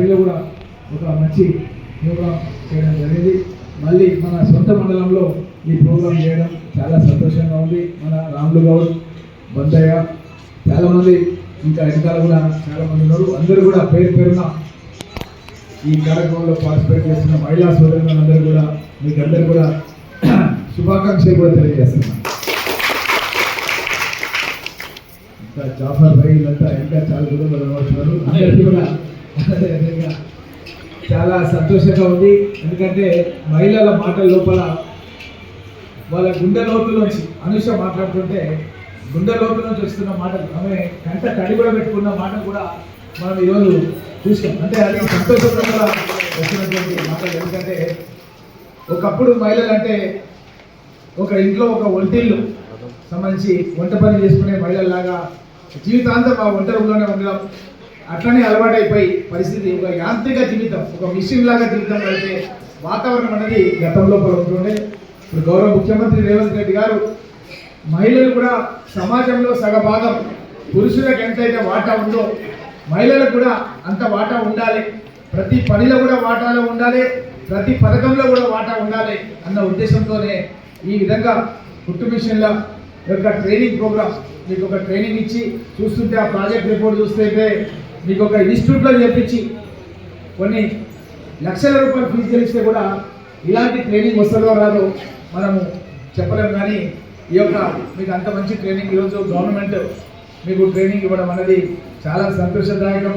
పరిధిలో కూడా ఒక మంచి ప్రోగ్రాం చేయడం జరిగింది. మళ్ళీ మన సొంత మండలంలో ఈ ప్రోగ్రాం చేయడం చాలా సంతోషంగా ఉంది. మన రాములు గౌడ్ బందయ్య చాలామంది ఇంకా వెనకాల కూడా చాలామంది ఉన్నారు. అందరూ కూడా పేరు పేరున ఈ కార్యక్రమంలో పార్టిసిపేట్ చేస్తున్న మహిళా సోదరులందరూ కూడా మీకు అందరూ కూడా శుభాకాంక్షలు కూడా తెలియజేస్తున్నాను. ఇంకా జాఫర్ భాయ్ ఇదంతా ఇంకా చాలా దూరంలో నిలబడుతున్నారు అందరికీ కూడా అదేవిధంగా చాలా సంతోషంగా ఉంది. ఎందుకంటే మహిళల మాటల లోపల వాళ్ళ గుండె లోతులోంచి అనుష మాట్లాడుతుంటే గుండె లోతులోంచి వస్తున్న మాటలు ఆమె కంట తడి కూడా పెట్టుకున్న మాట కూడా మనం ఈరోజు చూసాం. అంటే అది సంతోషంగా వచ్చినటువంటి మాటలు. ఎందుకంటే ఒకప్పుడు మహిళలు అంటే ఒక ఇంట్లో ఒక ఒంటిల్లు సంబంధించి వంట పని చేసుకునే మహిళల్లాగా జీవితాంతం ఆ ఒంటరిలోనే ఉండడం అట్లనే అలవాటైపోయి పరిస్థితి ఒక యాంత్రిక జీవితం ఒక మిషన్ లాగా జీవితం అయితే వాతావరణం అనేది గతంలో ఉంటుండే. ఇప్పుడు గౌరవ ముఖ్యమంత్రి రేవంత్ రెడ్డి గారు మహిళలు కూడా సమాజంలో సగభాగం పురుషులకు ఎంతైతే వాటా ఉందో మహిళలకు కూడా అంత వాటా ఉండాలి. ప్రతి పనిలో కూడా వాటాలో ఉండాలి. ప్రతి పథకంలో కూడా వాటా ఉండాలి అన్న ఉద్దేశంతోనే ఈ విధంగా కుట్టు మిషన్ల యొక్క ట్రైనింగ్ ప్రోగ్రామ్ మీకు ఒక ట్రైనింగ్ ఇచ్చి చూస్తుంటే ఆ ప్రాజెక్ట్ రిపోర్ట్ చూస్తే మీకు ఒక ఇన్స్టిట్యూట్లో చెప్పించి కొన్ని లక్షల రూపాయలు ఫీజు చెల్లిస్తే కూడా ఇలాంటి ట్రైనింగ్ వస్తుందో రాదో మనము చెప్పలేము కానీ ఈ యొక్క మీకు అంత మంచి ట్రైనింగ్ ఈరోజు గవర్నమెంట్ మీకు ట్రైనింగ్ ఇవ్వడం అనేది చాలా సంతోషదాయకం.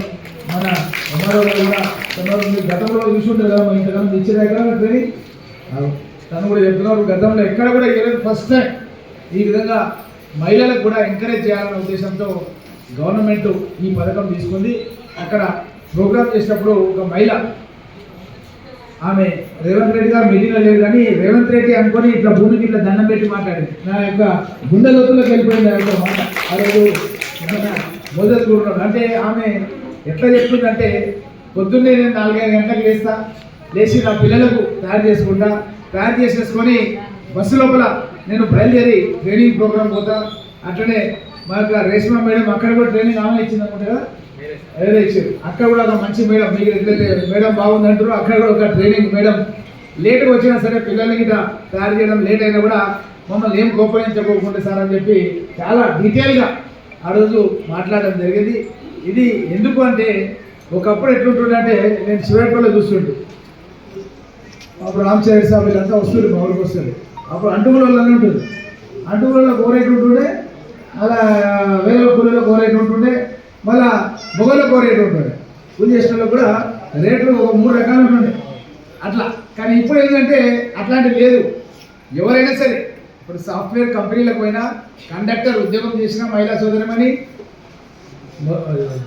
మన ఎంఆర్ఓ కూడా మీరు గతంలో చూసుంటారు కదా మన ఇంతకాలం ఇచ్చే కదా ట్రైనింగ్ తను కూడా చెప్తున్నారు గతంలో ఎక్కడ కూడా ఇవ్వలేదు. ఫస్ట్ టైం ఈ విధంగా మహిళలకు కూడా ఎంకరేజ్ చేయాలనే ఉద్దేశంతో గవర్నమెంట్ ఈ పథకం తీసుకుంది. అక్కడ ప్రోగ్రామ్ చేసినప్పుడు ఒక మహిళ ఆమె రేవంత్ రెడ్డి గారు మీటింగ్లో లేదు కానీ రేవంత్ రెడ్డి అనుకొని ఇట్లా భూమికి ఇట్లా దండం పెట్టి మాట్లాడింది. నా యొక్క గుండె లోతులోకి వెళ్ళిపోయింది ఆ యొక్క మాట. ఆ రోజు అంటే ఆమె ఎట్లా చెప్తుందంటే పొద్దున్నే నేను నాలుగైదు గంటలకు లేస్తా లేచి నా పిల్లలకు తయారు చేసుకుంటా తయారు చేసేసుకొని బస్సు లోపల నేను బయలుదేరి ట్రైనింగ్ ప్రోగ్రామ్ పోతా అట్లనే మా యొక్క రేష్మా మేడం అక్కడ కూడా ట్రైనింగ్ ఆమె ఇచ్చింది అనుకుంటా కదా వేరే ఇచ్చారు. అక్కడ కూడా ఒక మంచి మేడం మీకు ఎట్లయితే మేడం బాగుంది అంటారు అక్కడ కూడా ఒక ట్రైనింగ్ మేడం. లేట్గా వచ్చినా సరే పిల్లలకి ఇట్లా తయారు చేయడం లేట్ అయినా కూడా మమ్మల్ని ఏం కోపగించకోకుండా సార్ అని చెప్పి చాలా డీటెయిల్గా ఆ రోజు మాట్లాడడం జరిగింది. ఇది ఎందుకు అంటే ఒకప్పుడు ఎట్లుంటుండే అంటే నేను శివపల్లి చూస్తుంటు అప్పుడు రామచంద్ర సాబ్ వీళ్ళంతా వస్తుంది మా ఊరికి వస్తుంది అప్పుడు అంటుగులలో ఉంటుంది అంటుగులలో కోరేట్ ఉంటుండే అలా వేల కూలీలో కోరేట్ ఉంటుండే మళ్ళా మొగలో కోరేట్ ఉంటుండే. కూలి చేసిన కూడా రేట్లు ఒక మూడు రకాలు ఉంటుండే. అట్లా. కానీ ఇప్పుడు ఏంటంటే అట్లాంటివి లేదు. ఎవరైనా సరే ఇప్పుడు సాఫ్ట్వేర్ కంపెనీలకు పోయినా కండక్టర్ ఉద్యోగం చేసిన మహిళా సోదరమని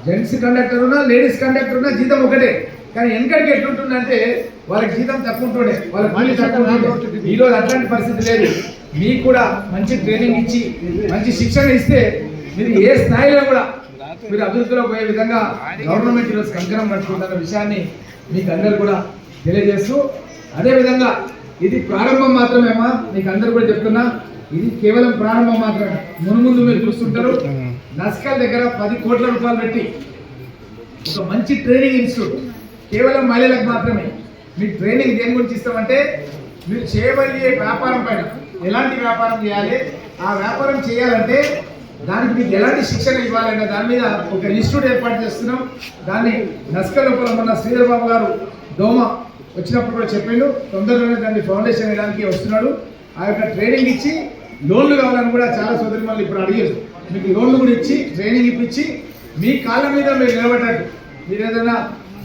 జెంట్స్ కండక్టర్ ఉన్నా లేడీస్ కండక్టర్ ఉన్నా జీతం ఒకటే. కానీ వెనకడికి ఎట్లుంటుందంటే వాళ్ళకి జీతం తక్కువ ఉంటుండే వాళ్ళకి మళ్ళీ తక్కువ ఉంటుండే. ఈ రోజు అట్లాంటి పరిస్థితి లేదు. మీకు కూడా మంచి ట్రైనింగ్ ఇచ్చి మంచి శిక్షణ ఇస్తే మీరు ఏ స్థాయిలో కూడా మీరు అభివృద్ధిలో పోయే విధంగా గవర్నమెంట్ ఈరోజు కంకణం పట్టుకుంటున్న విషయాన్ని మీకు అందరు కూడా తెలియజేస్తూ అదేవిధంగా ఇది ప్రారంభం మాత్రమేమా మీకు అందరు కూడా చెప్తున్నా ఇది కేవలం ప్రారంభం మాత్రమే. మునుముందు మీరు చూస్తుంటారు నస్కల్ దగ్గర పది కోట్ల రూపాయలు పెట్టి ఒక మంచి ట్రైనింగ్ ఇన్స్టిట్యూట్ కేవలం మహిళలకు మాత్రమే. మీ ట్రైనింగ్ దేని గురించి ఇస్తామంటే మీరు చేయబోయే వ్యాపారం పైన ఎలాంటి వ్యాపారం చేయాలి? ఆ వ్యాపారం చేయాలంటే దానికి మీకు ఎలాంటి శిక్షణ ఇవ్వాలంటే దాని మీద ఒక ఇన్స్టిట్యూట్ ఏర్పాటు చేస్తున్నాం. దాన్ని నస్క లోపల మన శ్రీధర్ బాబు గారు దోమ వచ్చినప్పుడు కూడా చెప్పిండు. తొందరలోనే దాన్ని ఫౌండేషన్ వేయడానికి వస్తున్నాడు. ఆ యొక్క ట్రైనింగ్ ఇచ్చి లోన్లు కావాలని కూడా చాలా సోదరి మళ్ళీ ఇప్పుడు అడిగారు. మీకు లోన్లు కూడా ఇచ్చి ట్రైనింగ్ ఇప్పించి మీ కాళ్ళ మీద మీరు నిలబడ్డట్టు మీరు ఏదైనా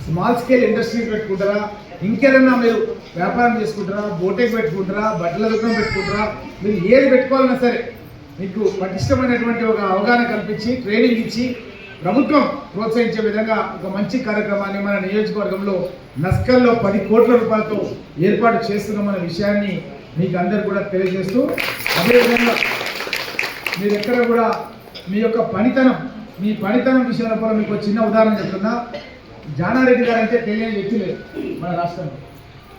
స్మాల్ స్కేల్ ఇండస్ట్రీ పెట్టుకుంటారా? ఇంకేదన్నా మీరు వ్యాపారం చేసుకుంటారా బోటేకి పెట్టుకుంటారా బట్టల దుకాణం పెట్టుకుంటారా మీరు ఏది పెట్టుకోవాలన్నా సరే మీకు పటిష్టమైనటువంటి ఒక అవగాహన కల్పించి ట్రైనింగ్ ఇచ్చి ప్రభుత్వం ప్రోత్సహించే విధంగా ఒక మంచి కార్యక్రమాన్ని మన నియోజకవర్గంలో నస్కల్లో పది కోట్ల రూపాయలతో ఏర్పాటు చేస్తున్నామన్న విషయాన్ని మీకు అందరు కూడా తెలియజేస్తూ అదేవిధంగా మీరు ఎక్కడ కూడా మీ యొక్క పనితనం మీ పనితనం విషయంలో కూడా మీకు చిన్న ఉదాహరణ చెప్తున్నా. జానారెడ్డి గారు అంటే తెలియని వ్యక్తి లేదు మన రాష్ట్రంలో.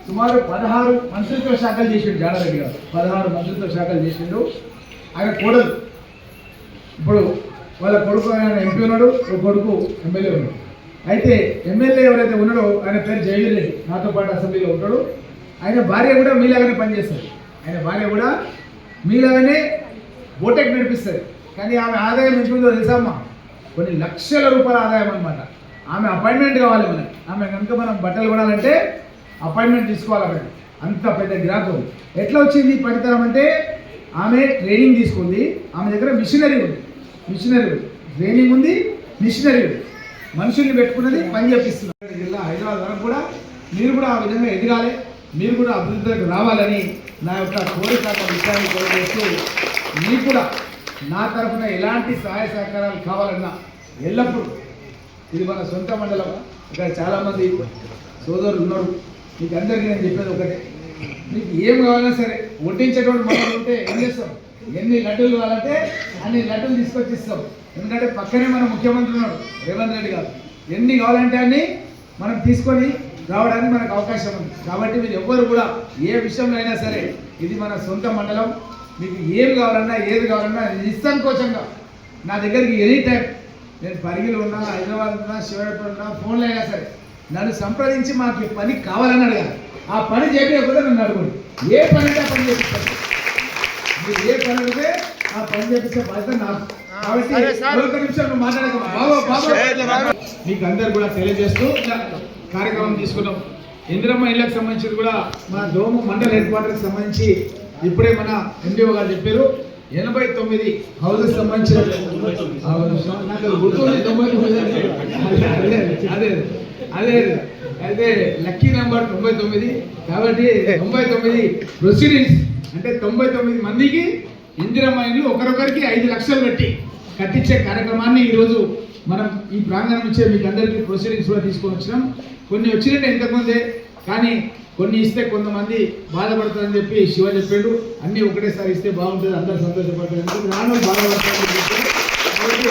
సుమారు పదహారు మంత్రిత్వ శాఖలు చేసిండు జానారెడ్డి గారు. పదహారు మంత్రిత్వ శాఖలు చేసిండు. ఆయన కోడలు. ఇప్పుడు వాళ్ళ కొడుకు ఆయన ఎంపీ ఉన్నాడు ఒక కొడుకు ఎమ్మెల్యే ఉన్నాడు. అయితే ఎమ్మెల్యే ఎవరైతే ఉన్నాడో ఆయన పేరు జయవీర్ రెడ్డి నాతో పాటు అసెంబ్లీలో ఉంటాడు. ఆయన భార్య కూడా మీలాగానే పనిచేస్తుంది. ఆయన భార్య కూడా మీలాగానే బోటెక్ నడిపిస్తుంది కానీ ఆమె ఆదాయం ఎంత ఉందో తెలుసమ్మా కొన్ని లక్షల రూపాయల ఆదాయం అనమాట ఆమె అపాయింట్మెంట్ కావాలి మనకి. ఆమె కనుక మనం బట్టలు కొనాలంటే అపాయింట్మెంట్ తీసుకోవాలి అక్కడ అంత పెద్ద గ్రాహకం ఎట్లా వచ్చింది ఈ పనితనం అంటే ఆమె ట్రైనింగ్ తీసుకుంది. ఆమె దగ్గర మిషనరీ ఉంది. మిషనరీ ఉంది ట్రైనింగ్ ఉంది మిషనరీ ఉంది. మనుషుల్ని పెట్టుకున్నది పని చేపిస్తున్నారు. జిల్లా హైదరాబాద్ వరకు కూడా మీరు కూడా ఆ విధంగా ఎదగాలి. మీరు కూడా అభివృద్ధిలోకి రావాలని నా యొక్క కోరిక విషయాన్ని కోరికేస్తూ మీకు కూడా నా తరఫున ఎలాంటి సహాయ సహకారాలు కావాలన్నా ఎల్లప్పుడూ ఇది మన సొంత మండలం. ఇక్కడ చాలామంది సోదరులు ఉన్నారు. మీకు అందరికీ నేను చెప్పేది ఒకటే. మీకు ఏం కావాలన్నా సరే వడ్డించేటువంటి మనం ఉంటే ఏం చేస్తాం? ఎన్ని లడ్డూలు కావాలంటే అన్ని లడ్డూలు తీసుకొచ్చి ఇస్తాం ఎందుకంటే పక్కనే మన ముఖ్యమంత్రి ఉన్నాడు రేవంత్ రెడ్డి గారు. ఎన్ని కావాలంటే అన్ని మనం తీసుకొని రావడానికి మనకు అవకాశం ఉంది. కాబట్టి మీరు ఎవ్వరు కూడా ఏ విషయంలో అయినా సరే ఇది మన సొంత మండలం. మీకు ఏం కావాలన్నా ఏది కావాలన్నా నిస్సంకోచంగా నా దగ్గరికి ఎనీ టైం నేను పరిగిలో ఉన్నా హైదరాబాద్ ఉన్నా శివడపల్లి ఉన్నా ఫోన్లో అయినా సరే నన్ను సంప్రదించి మాకు ఈ పని కావాలని అడగాలి ఆ పని చేయకపోతే నన్ను అడగండి? ఏ పని ఆ పని చేపిస్తాను మీరు ఏ పని అడిగితే ఆ పని చేపిస్తే బాధ్యత నాకు. కాబట్టి ఒక్క నిమిషం నువ్వు మాట్లాడక. మీకు అందరు కూడా తెలియజేస్తూ కార్యక్రమం తీసుకున్నాం. ఇందిరమ్మ ఇళ్ళకి సంబంధించి కూడా మన దోమ మండల హెడ్ క్వార్టర్కి సంబంధించి ఇప్పుడే మన ఎండిఓ గారు చెప్పారు. ఎనభై తొమ్మిది హౌసెస్ సంబంధించిన నాకు తొంభై అదే అదే అయితే లక్కీ నెంబర్ తొంభై తొమ్మిది. కాబట్టి తొంభై తొమ్మిది ప్రొసీడింగ్స్ అంటే తొంభై తొమ్మిది మందికి ఇందిరమ్మ ఇల్లు ఒకరొకరికి ఐదు లక్షలు పెట్టి కట్టించే కార్యక్రమాన్ని ఈరోజు మనం ఈ ప్రాంగణం నుంచే మీకు అందరికీ ప్రొసీడింగ్స్ కూడా తీసుకొని వచ్చినాం. కొన్ని వచ్చినట్టే ఇంతకుముందే కానీ కొన్ని ఇస్తే కొంతమంది బాధపడతారని చెప్పి శివ చెప్పాడు. అన్నీ ఒకటేసారి ఇస్తే బాగుంటుంది అందరూ సంతోషపడతారు. నాన్న బాధపడతారని చెప్పాడు. కాబట్టి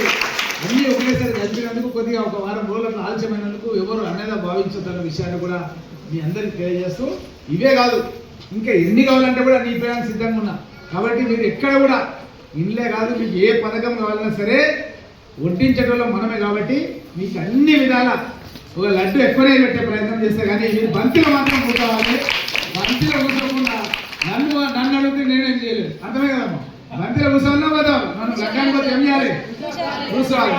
అన్నీ ఒకటేసారి కలిపినందుకు కొద్దిగా ఒక వారం రోజులకు ఆలస్యమైనందుకు ఎవరు అన్నదా భావించదన్న విషయాన్ని కూడా మీ అందరికి తెలియజేస్తూ ఇవే కాదు ఇంకా ఎన్ని కావాలంటే కూడా నీ పేరు సిద్ధంగా ఉన్నా. కాబట్టి మీరు ఎక్కడ కూడా ఇండ్లే కాదు మీకు ఏ పథకం కావాలన్నా సరే వడ్డించడంలో మనమే కాబట్టి మీకు అన్ని విధాల ఒక లడ్డు ఎక్కువనే పెట్టే ప్రయత్నం చేస్తే కానీ మీరు బంతిలో మాత్రం కూర్చోవాలి. బంతిలో కూర్చోకుండా నన్ను నన్ను అడిగితే నేనేం చేయలేదు. అర్థమే కదమ్మా బంతిలో కూర్చోన్నా కదా మనం లడ్డానికి పోతే ఏం చేయాలి? కూర్చోవాలి.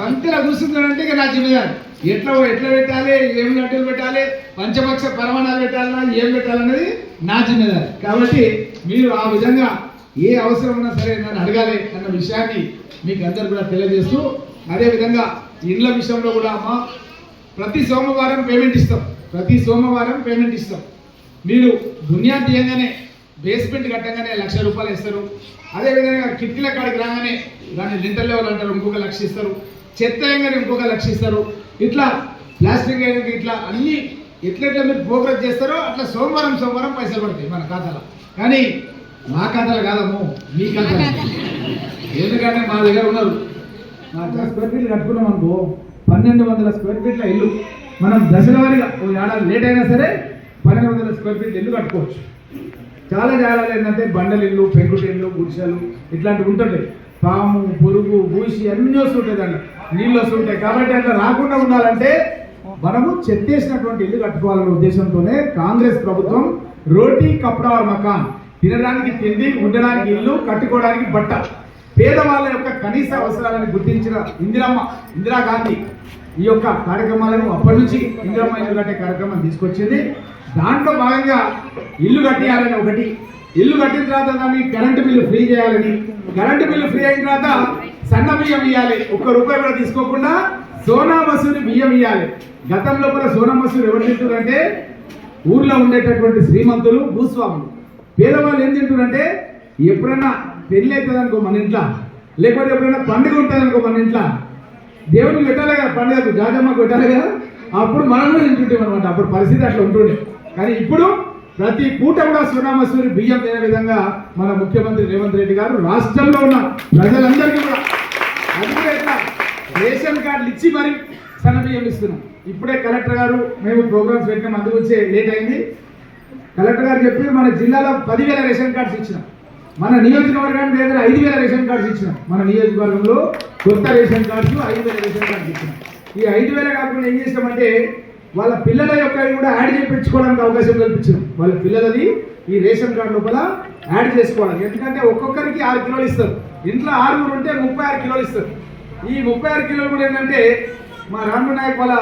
బంతిలో కూర్చున్నాడంటే ఇక నా జిమ్మేదారి ఎట్లా ఎట్లా పెట్టాలి? ఏం లడ్డూలు పెట్టాలి? పంచపక్ష పరమాణాలు పెట్టాలన్నా ఏం పెట్టాలన్నది నా జిమ్మేదారి కాబట్టి మీరు ఆ విధంగా ఏ అవసరం ఉన్నా సరే నన్ను అడగాలి అన్న విషయాన్ని మీకు అందరు కూడా తెలియజేస్తూ అదేవిధంగా ఇండ్ల విషయంలో కూడా అమ్మ ప్రతి సోమవారం పేమెంట్ ఇస్తాం. ప్రతి సోమవారం పేమెంట్ ఇస్తాం. మీరు దునియా తీయంగానే బేస్మెంట్ కట్టంగానే లక్ష రూపాయలు ఇస్తారు. అదేవిధంగా కిటికీల కాడికి రాగానే దాన్ని లింటర్ లెవెల్ అంటారు ఇంకొక లక్ష ఇస్తారు. చెత్త వేయగానే ఇంకొక లక్ష ఇస్తారు. ఇట్లా ప్లాస్టిక్ వేయడానికి ఇట్లా అన్ని ఎట్లెట్ల మీరు ప్రోగ్రెస్ చేస్తారో అట్లా సోమవారం సోమవారం పైసలు పడతాయి మన ఖాతాలో. కానీ మా ఖాతాలో కాదమ్ము మీ ఖాతాలు. ఎందుకంటే మా దగ్గర ఉన్నారు. మా కట్టుకున్నాం అనుకో. పన్నెండు వందల స్క్వేర్ ఫీట్ల ఇల్లు. మనం దశలవారీగా ఓ ఏడాది లేట్ అయినా సరే పన్నెండు వందల స్క్వేర్ ఫీట్ ఇల్లు కట్టుకోవచ్చు. చాలా జాగాలు ఏంటంటే బండలు ఇల్లు పెంకుటి ఇల్లు గుడిసెలు ఇట్లాంటివి ఉంటుంటాయి. పాము పురుగు భూసి అన్నీ వస్తుంటాయి దాంట్లో. నీళ్ళు వస్తుంటాయి కాబట్టి అట్లా రాకుండా ఉండాలంటే మనము చెత్తేసినటువంటి ఇల్లు కట్టుకోవాలనే ఉద్దేశంతోనే కాంగ్రెస్ ప్రభుత్వం రోటీ కప్డా మకాన్ తినడానికి తిండి ఉండడానికి ఇల్లు కట్టుకోవడానికి బట్ట. పేదవాళ్ళ యొక్క కనీస అవసరాలను గుర్తించిన ఇందిరమ్మ ఇందిరాగాంధీ ఈ యొక్క కార్యక్రమాలను అప్పటి నుంచి ఇందిరమ్మ ఇల్లు కట్టే కార్యక్రమం తీసుకొచ్చింది. దాంట్లో భాగంగా ఇల్లు కట్టేయాలని ఒకటి ఇల్లు కట్టిన తర్వాత దాన్ని కరెంటు బిల్లు ఫ్రీ చేయాలని కరెంటు బిల్లు ఫ్రీ అయిన తర్వాత సన్న బియ్యం ఇవ్వాలి ఒక్క రూపాయి కూడా తీసుకోకుండా సోనా మసూరి బియ్యం ఇవ్వాలి గతంలో కూడా సోనా మసూరి ఎవరు తింటారంటే ఊర్లో ఉండేటటువంటి శ్రీమంతులు భూస్వాములు. పేదవాళ్ళు ఏం తింటారంటే ఎప్పుడన్నా పెళ్ళి అవుతుంది అనుకో మన ఇంట్లో. లేకపోతే ఎప్పుడైనా పండుగ ఉంటుంది అనుకో మన ఇంట్లో. దేవుడికి పెట్టాలి కదా పండుగకు జాజమ్మకు పెట్టాలి కదా. అప్పుడు మనం కూడా తింటుంటాం అనమాట అప్పుడు పరిస్థితి అట్లా ఉంటుండే. కానీ ఇప్పుడు ప్రతి పూట కూడా సునామసూరి బియ్యం తినే విధంగా మన ముఖ్యమంత్రి రేవంత్ రెడ్డి గారు రాష్ట్రంలో ఉన్న ప్రజలందరికీ కూడా. అది రేషన్ కార్డులు ఇచ్చి మరి సన్న బియ్యం ఇస్తున్నాం. ఇప్పుడే కలెక్టర్ గారు మేము ప్రోగ్రామ్స్ పెట్టినాం. అందుకొచ్చే లేట్ అయింది. కలెక్టర్ గారు చెప్పి మన జిల్లాలో పదివేల రేషన్ కార్డ్స్ ఇచ్చినాం. మన నియోజకవర్గానికి దగ్గర ఐదు వేల రేషన్ కార్డ్స్ ఇచ్చినాం. మన నియోజకవర్గంలో కొత్త రేషన్ కార్డ్స్ ఐదు వేల రేషన్ కార్డ్స్ ఇచ్చినాం. ఈ ఐదు వేల కాకుండా ఏం చేస్తామంటే వాళ్ళ పిల్లల యొక్క కూడా యాడ్ చేయించుకోవడానికి అవకాశం కల్పించాం వాళ్ళ పిల్లలది ఈ రేషన్ కార్డు లోపల యాడ్ చేసుకోవాలి. ఎందుకంటే ఒక్కొక్కరికి ఆరు కిలోలు ఇస్తారు. ఇంట్లో ఆరుగురు ఉంటే ముప్పై ఆరు కిలోలు ఇస్తారు. ఈ ముప్పై ఆరు కిలోలు కూడా ఏంటంటే మా రాము నాయక్ వాళ్ళ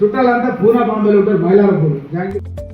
చుట్టాలంతా పూనా బాంబేలో ఉంటారు మైలారం థ్యాంక్ యూ